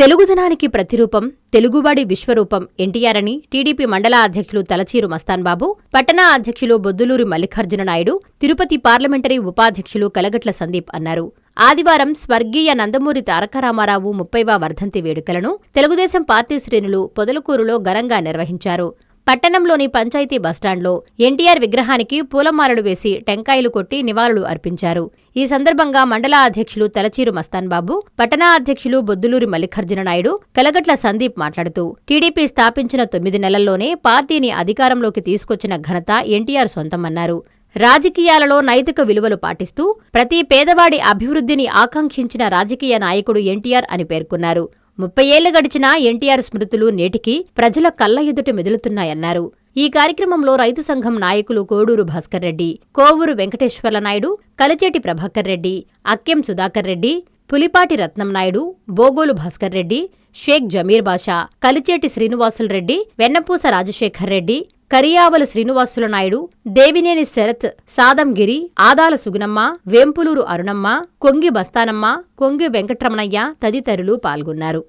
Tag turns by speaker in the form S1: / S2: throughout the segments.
S1: తెలుగుదనానికి ప్రతిరూపం తెలుగువాడి విశ్వరూపం ఎన్టీఆర్ అని టీడీపీ మండల అధ్యక్షులు తలచీరు మస్తాన్బాబు పట్టణ అధ్యక్షులు బొద్దులూరి మల్లికార్జున నాయుడు తిరుపతి పార్లమెంటరీ ఉపాధ్యక్షులు కలగట్ల సందీప్ అన్నారు. ఆదివారం స్వర్గీయ నందమూరి తారక రామారావు ముప్పైవ వర్ధంతి వేడుకలను తెలుగుదేశం పార్టీ శ్రేణులు పొదలకూరులో ఘనంగా నిర్వహించారు. పట్టణంలోని పంచాయతీ బస్టాండ్లో ఎన్టీఆర్ విగ్రహానికి పూలమాలలు వేసి టెంకాయలు కొట్టి నివాళులు అర్పించారు. ఈ సందర్భంగా మండల అధ్యక్షులు తలచీరు మస్తాన్బాబు పట్టణ అధ్యక్షులు బొద్దులూరి మల్లికార్జున నాయుడు కలగట్ల సందీప్ మాట్లాడుతూ టీడీపీ స్థాపించిన తొమ్మిది నెలల్లోనే పార్టీని అధికారంలోకి తీసుకొచ్చిన ఘనత ఎన్టీఆర్ సొంతమన్నారు. రాజకీయాలలో నైతిక విలువలు పాటిస్తూ ప్రతి పేదవాడి అభివృద్ధిని ఆకాంక్షించిన రాజకీయ నాయకుడు ఎన్టీఆర్ అని పేర్కొన్నారు. ముప్పై ఏళ్ళు గడిచినా ఎన్టీఆర్ స్మృతులు నేటికి ప్రజల కళ్ళ ఎదుట మెదులుతున్నాయన్నారు. ఈ కార్యక్రమంలో రైతు సంఘం నాయకులు కోడూరు భాస్కర్ రెడ్డి కోవూరు వెంకటేశ్వర్ల నాయుడు కలిచేటి ప్రభాకర్ రెడ్డి అక్కెం సుధాకర్ రెడ్డి పులిపాటి రత్నం నాయుడు బోగోలు భాస్కర్ రెడ్డి షేక్ జమీర్ బాషా కలిచేటి శ్రీనివాసులు రెడ్డి వెన్నపూస రాజశేఖర్ రెడ్డి కరియావలు శ్రీనివాసుల నాయుడు దేవినేని శరత్ సాదంగిరి ఆదాల సుగునమ్మ వేంపులూరు అరుణమ్మ కొంగి బస్తానమ్మ కొంగి వెంకట్రమణయ్య తదితరులు పాల్గొన్నారు.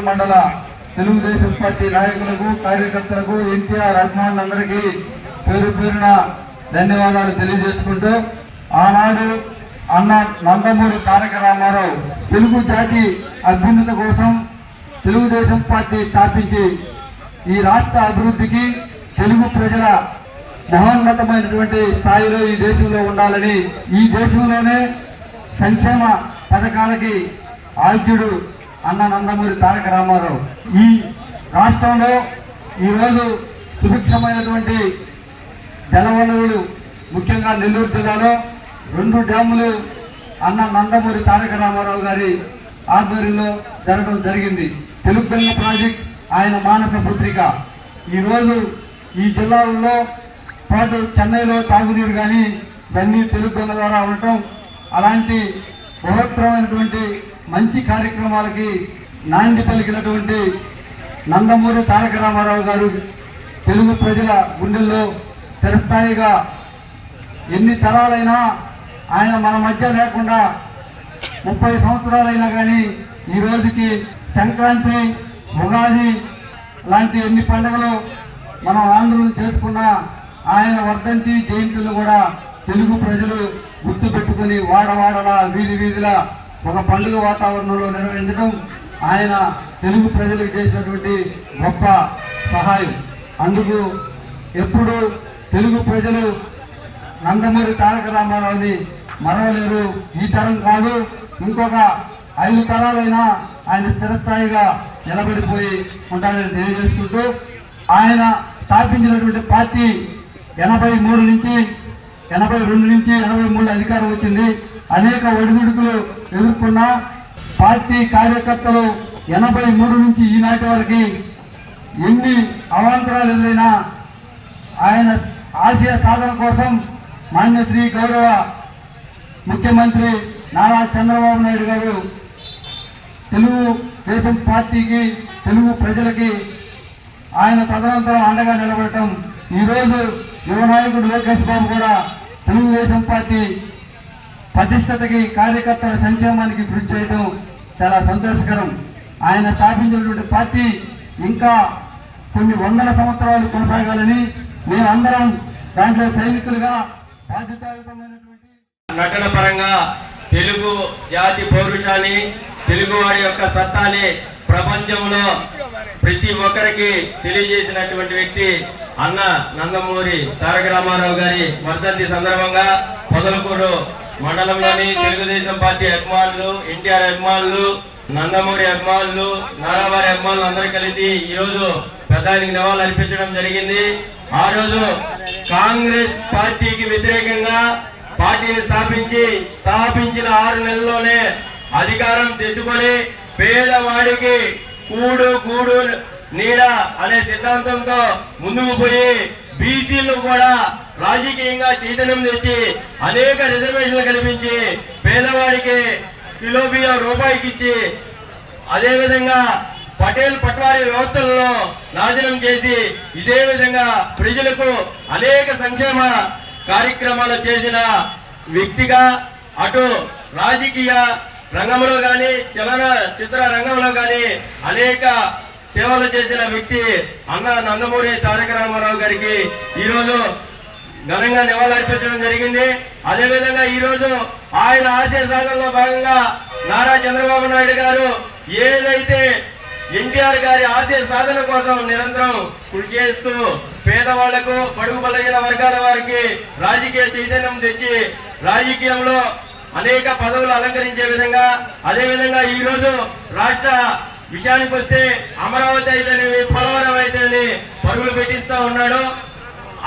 S2: మండల తెలుగుదేశం పార్టీ నాయకులకు కార్యకర్తలకు ఎన్టీఆర్ అభిమానులందరికీ పేరు పేరున ధన్యవాదాలు తెలియజేసుకుంటూ ఆనాడు అన్న నందమూరి తారక రామారావు తెలుగు జాతి అభ్యున్నత కోసం తెలుగుదేశం పార్టీ స్థాపించి ఈ రాష్ట్ర అభివృద్ధికి తెలుగు ప్రజల మహోన్నతమైనటువంటి స్థాయిలో ఈ దేశంలో ఉండాలని ఈ దేశంలోనే సంక్షేమ పథకాలకి ఆద్యుడు అన్న నందమూరి తారక రామారావు. ఈ రాష్ట్రంలో ఈరోజు సుభిక్షమైనటువంటి జలవనరులు ముఖ్యంగా నెల్లూరు జిల్లాలో రెండు డ్యాములు అన్న నందమూరి తారక రామారావు గారి ఆధ్వర్యంలో జరగడం జరిగింది. తెలుగుగంగ ప్రాజెక్ట్ ఆయన మానస పుత్రిక. ఈరోజు ఈ జిల్లాలలో పాటు చెన్నైలో తాగునీరు కానీ ఇవన్నీ తెలుగుగంగ ద్వారా ఉండటం అలాంటి బృహత్తరమైనటువంటి మంచి కార్యక్రమాలకి నాంది పలికినటువంటి నందమూరి తారక రామారావు గారు తెలుగు ప్రజల గుండెల్లో తెరస్థాయిగా ఎన్ని తరాలైనా ఆయన మన మధ్య లేకుండా ముప్పై సంవత్సరాలైనా కానీ ఈ రోజుకి సంక్రాంతి ఉగాది లాంటి ఎన్ని పండుగలు మనం ఆంధ్రులు చేసుకున్న ఆయన వర్ధంతి జయంతులు కూడా తెలుగు ప్రజలు గుర్తుపెట్టుకుని వాడవాడలా వీధి వీధిలా ఒక పండుగ వాతావరణంలో నిర్వహించడం ఆయన తెలుగు ప్రజలకు చేసినటువంటి గొప్ప సహాయం. అందుకు ఎప్పుడు తెలుగు ప్రజలు నందమూరి తారక రామారావుని మరవలేరు. ఈ తరం కాదు ఇంకొక ఐదు తరాలైనా ఆయన స్థిరస్థాయిగా నిలబడిపోయి ఉంటాడని తెలియజేసుకుంటూ ఆయన స్థాపించినటువంటి పార్టీ ఎనభై మూడు నుంచి ఎనభై రెండు నుంచి ఎనభై మూడు అధికారం వచ్చింది. అనేక ఒడిదుడుకులు ఎదుర్కొన్న పార్టీ కార్యకర్తలు ఎనభై మూడు నుంచి ఈనాటి వరకు ఎన్ని అవాంతరాలు ఎదురైనా ఆయన ఆశయ సాధన కోసం మాన్యశ్రీ గౌరవ ముఖ్యమంత్రి నారా చంద్రబాబు నాయుడు గారు తెలుగు దేశం పార్టీకి తెలుగు ప్రజలకి ఆయన తదనంతరం అండగా నిలబడటం. ఈరోజు యువ నాయకుడు లోకేష్ బాబు కూడా తెలుగుదేశం పార్టీ పటిష్టతకి కార్యకర్తల సంక్షేమానికి కృషి చేయడం చాలా సంతోషకరం. ఆయన స్థాపించినటువంటి పార్టీ ఇంకా కొన్ని వందల సంవత్సరాలు కొనసాగాలని మేమందరం దాంట్లో సైనికులుగా బాధ్యతాయుతమైనటువంటి
S3: నటన పరంగా తెలుగు జాతి పౌరుషాన్ని తెలుగువాడి యొక్క సత్తాని ప్రపంచంలో ప్రతి ఒక్కరికి తెలియజేసినటువంటి వ్యక్తి అన్న నందమూరి తారక రామారావు గారి వర్ధంతి సందర్భంగా పొదలకూరు మండలంలోని తెలుగుదేశం పార్టీ అభిమానులు ఎన్టీఆర్ అభిమానులు నందమూరి అభిమానులు నారావారి అభిమానులు అందరూ కలిసి ఈరోజు ప్రధానికి నివాళులు అర్పించడం జరిగింది. ఆ రోజు కాంగ్రెస్ పార్టీకి వ్యతిరేకంగా పార్టీని స్థాపించి స్థాపించిన ఆరు నెలల్లోనే అధికారం తెచ్చుకొని పేదవాడికి కూడు కూడు నీడ అనే సిద్ధాంతంతో ముందుకు పోయి బీసీలు కూడా రాజకీయంగా చైతన్యం తెచ్చి అనేక రిజర్వేషన్లు కల్పించి పేదవాడికి కిలో బియ్యం రూపాయికి ఇచ్చి అదేవిధంగా పటేల్ పట్వారి వ్యవస్థలను నాశనం చేసి ఇదే విధంగా ప్రజలకు అనేక సంక్షేమ కార్యక్రమాలు చేసిన వ్యక్తిగా అటు రాజకీయ రంగంలో కానీ చలన చిత్ర రంగంలో కానీ అనేక సేవలు చేసిన వ్యక్తి అన్న నందమూరి తారక రామారావు గారికి ఈరోజు ఘనంగా నివాళులర్పించడం జరిగింది. అదేవిధంగా ఈరోజు ఆయన ఆశయ సాధనలో భాగంగా నారా చంద్రబాబు నాయుడు గారు ఏదైతే ఎన్టీఆర్ గారి ఆశయ సాధన కోసం నిరంతరం కృషి చేస్తూ పేదవాళ్ళకు పడుగు బలహీన వర్గాల వారికి రాజకీయ చైతన్యం తెచ్చి రాజకీయంలో అనేక పదవులు అలంకరించే విధంగా అదేవిధంగా ఈరోజు ఈ రోజు రాష్ట్ర విషయానికి వస్తే అమరావతి అయితేనేమి పోలవరం అయితేనే పరుగులు పెట్టిస్తా ఉన్నాడు.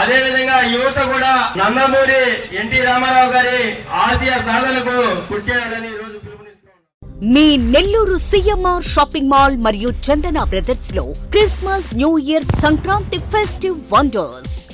S3: అదేవిధంగా యువత కూడా నందమూరి ఎన్టీ రామారావు గారి ఆసియా సాధనకు కృషి రోజు
S4: మీ నెల్లూరు సిఎంఆర్ షాపింగ్ మాల్ మరియు Chandana బ్రదర్స్లో Christmas new year Sankranti festive wonders.